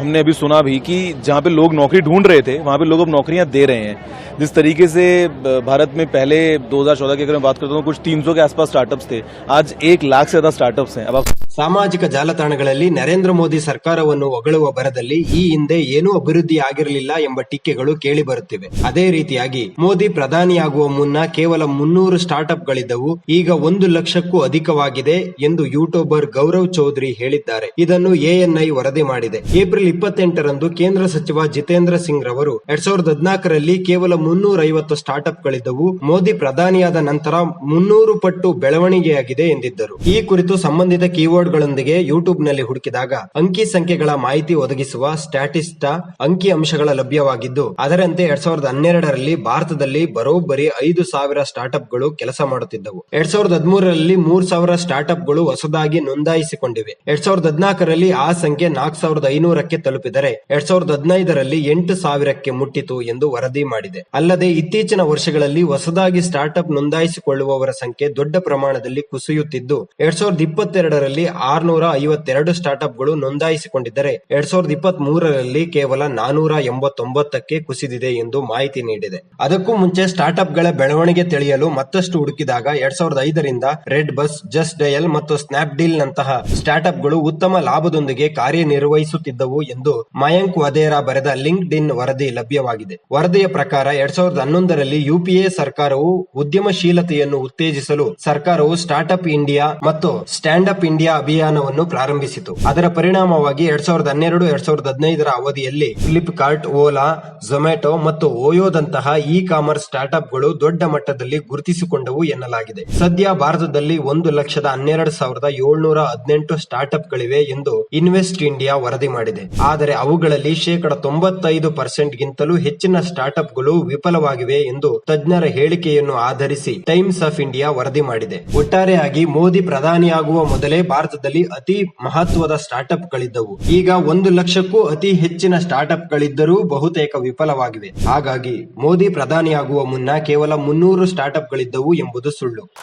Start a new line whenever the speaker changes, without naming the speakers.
हमने अभी सुना भी कि जहाँ पे लोग नौकरी ढूंढ रहे थे वहाँ पे लोग अब नौकरियां दे रहे हैं जिस तरीके से अ, भारत में पहले 2014 की अगर मैं बात करता हूँ कुछ 300 के आसपास स्टार्टअप्स थे आज एक लाख से ज्यादा स्टार्टअप्स हैं अब आप
ಸಾಮಾಜಿಕ ಜಾಲತಾಣಗಳಲ್ಲಿ ನರೇಂದ್ರ ಮೋದಿ ಸರ್ಕಾರವನ್ನು ಹೊಗಳುವ ಬರದಲ್ಲಿ ಈ ಹಿಂದೆ ಏನೂ ಅಭಿವೃದ್ಧಿ ಆಗಿರಲಿಲ್ಲ ಎಂಬ ಟೀಕೆಗಳು ಕೇಳಿ ಬರುತ್ತಿವೆ ಅದೇ ರೀತಿಯಾಗಿ ಮೋದಿ ಪ್ರಧಾನಿಯಾಗುವ ಮುನ್ನ ಕೇವಲ ಮುನ್ನೂರು ಸ್ಟಾರ್ಟ್ಅಪ್ ಗಳಿದ್ದವು ಈಗ ಒಂದು ಲಕ್ಷಕ್ಕೂ ಅಧಿಕವಾಗಿದೆ ಎಂದು ಯೂಟ್ಯೂಬರ್ ಗೌರವ್ ಚೌಧರಿ ಹೇಳಿದ್ದಾರೆ ಇದನ್ನು ಎಎನ್ಐ ವರದಿ ಮಾಡಿದೆ ಏಪ್ರಿಲ್ ಇಪ್ಪತ್ತೆಂಟರಂದು ಕೇಂದ್ರ ಸಚಿವ ಜಿತೇಂದ್ರ ಸಿಂಗ್ ರವರು ಎರಡ್ ಸಾವಿರದ ಹದಿನಾಲ್ಕರಲ್ಲಿ ಕೇವಲ ಮುನ್ನೂರ ಐವತ್ತು ಸ್ಟಾರ್ಟ್ಅಪ್ ಗಳಿದ್ದವು. ಮೋದಿ ಪ್ರಧಾನಿಯಾದ ನಂತರ ಮುನ್ನೂರು ಪಟ್ಟು ಬೆಳವಣಿಗೆಯಾಗಿದೆ ಎಂದಿದ್ದರು. ಈ ಕುರಿತು ಸಂಬಂಧಿತ ಕೀವರ್ಡ್ ಗಳೊಂದಿಗೆ ಯೂಟ್ಯೂಬ್ನಲ್ಲಿ ಹುಡುಕಿದಾಗ ಅಂಕಿ ಸಂಖ್ಯೆಗಳ ಮಾಹಿತಿ ಒದಗಿಸುವ ಸ್ಟ್ಯಾಟಿಸ್ಟಾ ಅಂಕಿ ಅಂಶಗಳ ಲಭ್ಯವಾಗಿದ್ದು, ಅದರಂತೆ ಎರಡ್ ಸಾವಿರದ ಹನ್ನೆರಡರಲ್ಲಿ ಭಾರತದಲ್ಲಿ ಬರೋಬ್ಬರಿ ಐದು ಸಾವಿರ ಸ್ಟಾರ್ಟ್ಅಪ್ಗಳು ಕೆಲಸ ಮಾಡುತ್ತಿದ್ದವು. ಎರಡ್ ಸಾವಿರದ ಹದಿಮೂರರಲ್ಲಿ ಮೂರ್ ಸಾವಿರ ಸ್ಟಾರ್ಟ್ಅಪ್ಗಳು ಹೊಸದಾಗಿ ನೋಂದಾಯಿಸಿಕೊಂಡಿವೆ. ಎರಡ್ ಸಾವಿರದ ಹದಿನಾಲ್ಕರಲ್ಲಿ ಆ ಸಂಖ್ಯೆ ನಾಲ್ಕು ಸಾವಿರದ ಐನೂರಕ್ಕೆ ತಲುಪಿದರೆ ಎರಡ್ ಸಾವಿರದ ಹದಿನೈದರಲ್ಲಿ ಎಂಟು ಸಾವಿರಕ್ಕೆ ಮುಟ್ಟಿತು ಎಂದು ವರದಿ ಮಾಡಿದೆ. ಅಲ್ಲದೆ ಇತ್ತೀಚಿನ ವರ್ಷಗಳಲ್ಲಿ ಹೊಸದಾಗಿ ಸ್ಟಾರ್ಟ್ಅಪ್ ನೋಂದಾಯಿಸಿಕೊಳ್ಳುವವರ ಸಂಖ್ಯೆ ದೊಡ್ಡ ಪ್ರಮಾಣದಲ್ಲಿ ಕುಸಿಯುತ್ತಿದ್ದು, ಎರಡ್ ಸಾವಿರದ ಇಪ್ಪತ್ತೆರಡರಲ್ಲಿ ಆರ್ನೂರ ಐವತ್ತೆರಡು ಸ್ಟಾರ್ಟ್ಅಪ್ಗಳು ನೋಂದಾಯಿಸಿಕೊಂಡಿದ್ದರೆ, ಎರಡ್ ಸಾವಿರದ ಇಪ್ಪತ್ತ್ ಮೂರರಲ್ಲಿ ಕೇವಲ ನಾನೂರ ಎಂಬತ್ತೊಂಬತ್ತಕ್ಕೆ ಕುಸಿದಿದೆ ಎಂದು ಮಾಹಿತಿ ನೀಡಿದೆ. ಅದಕ್ಕೂ ಮುಂಚೆ ಸ್ಟಾರ್ಟ್ಅಪ್ಗಳ ಬೆಳವಣಿಗೆ ತಿಳಿಯಲು ಮತ್ತಷ್ಟು ಹುಡುಕಿದಾಗ ಎರಡ್ ಸಾವಿರದ ಐದರಿಂದ ರೆಡ್ ಬಸ್, ಜಸ್ಟ್ ಡಯಲ್ ಮತ್ತು ಸ್ನ್ಯಾಪ್ಡೀಲ್ ನಂತಹ ಸ್ಟಾರ್ಟ್ಅಪ್ಗಳು ಉತ್ತಮ ಲಾಭದೊಂದಿಗೆ ಕಾರ್ಯನಿರ್ವಹಿಸುತ್ತಿದ್ದವು ಎಂದು ಮಯಾಂಕ್ ವಧೇರಾ ಬರೆದ ಲಿಂಕ್ಡ್ ಇನ್ ವರದಿ ಲಭ್ಯವಾಗಿದೆ. ವರದಿಯ ಪ್ರಕಾರ ಎರಡ್ ಸಾವಿರದ ಹನ್ನೊಂದರಲ್ಲಿ ಯುಪಿಎ ಸರ್ಕಾರವು ಉದ್ಯಮಶೀಲತೆಯನ್ನು ಉತ್ತೇಜಿಸಲು ಸರ್ಕಾರವು ಸ್ಟಾರ್ಟ್ಅಪ್ ಇಂಡಿಯಾ ಮತ್ತು ಸ್ಟ್ಯಾಂಡ್ ಅಪ್ ಇಂಡಿಯಾ ಅಭಿಯಾನವನ್ನು ಪ್ರಾರಂಭಿಸಿತು. ಅದರ ಪರಿಣಾಮವಾಗಿ ಎರಡ್ ಸಾವಿರದ ಹನ್ನೆರಡು, ಎರಡ್ ಸಾವಿರದ ಹದಿನೈದರ ಅವಧಿಯಲ್ಲಿ ಫ್ಲಿಪ್ಕಾರ್ಟ್, ಓಲಾ, ಝೊಮ್ಯಾಟೊ ಮತ್ತು ಓಯೋದಂತಹ ಇ ಕಾಮರ್ಸ್ ಸ್ಟಾರ್ಟ್ಅಪ್ಗಳು ದೊಡ್ಡ ಮಟ್ಟದಲ್ಲಿ ಗುರುತಿಸಿಕೊಂಡವು ಎನ್ನಲಾಗಿದೆ. ಸದ್ಯ ಭಾರತದಲ್ಲಿ ಒಂದು ಲಕ್ಷದ ಹನ್ನೆರಡು ಸಾವಿರದ ಏಳ್ನೂರ ಹದಿನೆಂಟು ಸ್ಟಾರ್ಟ್ಅಪ್ ಗಳಿವೆ ಎಂದು ಇನ್ವೆಸ್ಟ್ ಇಂಡಿಯಾ ವರದಿ ಮಾಡಿದೆ. ಆದರೆ ಅವುಗಳಲ್ಲಿ ಶೇಕಡ ತೊಂಬತ್ತೈದು ಪರ್ಸೆಂಟ್ ಗಿಂತಲೂ ಹೆಚ್ಚಿನ ಸ್ಟಾರ್ಟ್ಅಪ್ಗಳು ವಿಫಲವಾಗಿವೆ ಎಂದು ತಜ್ಞರ ಹೇಳಿಕೆಯನ್ನು ಆಧರಿಸಿ ಟೈಮ್ಸ್ ಆಫ್ ಇಂಡಿಯಾ ವರದಿ ಮಾಡಿದೆ. ಒಟ್ಟಾರೆಯಾಗಿ ಮೋದಿ ಪ್ರಧಾನಿಯಾಗುವ ಮೊದಲೇ ಭಾರತದಲ್ಲಿ ಅತಿ ಮಹತ್ವದ ಸ್ಟಾರ್ಟ್ಅಪ್ಗಳಿದ್ದವು. ಈಗ ಒಂದು ಲಕ್ಷಕ್ಕೂ ಅತಿ ಹೆಚ್ಚಿನ ಸ್ಟಾರ್ಟ್ಅಪ್ಗಳಿದ್ದರೂ ಬಹುತೇಕ ವಿಫಲವಾಗಿವೆ. ಹಾಗಾಗಿ ಮೋದಿ ಪ್ರಧಾನಿಯಾಗುವ ಮುನ್ನ ಕೇವಲ ಮುನ್ನೂರು ಸ್ಟಾರ್ಟ್ಅಪ್ಗಳಿದ್ದವು ಎಂಬುದು ಸುಳ್ಳು.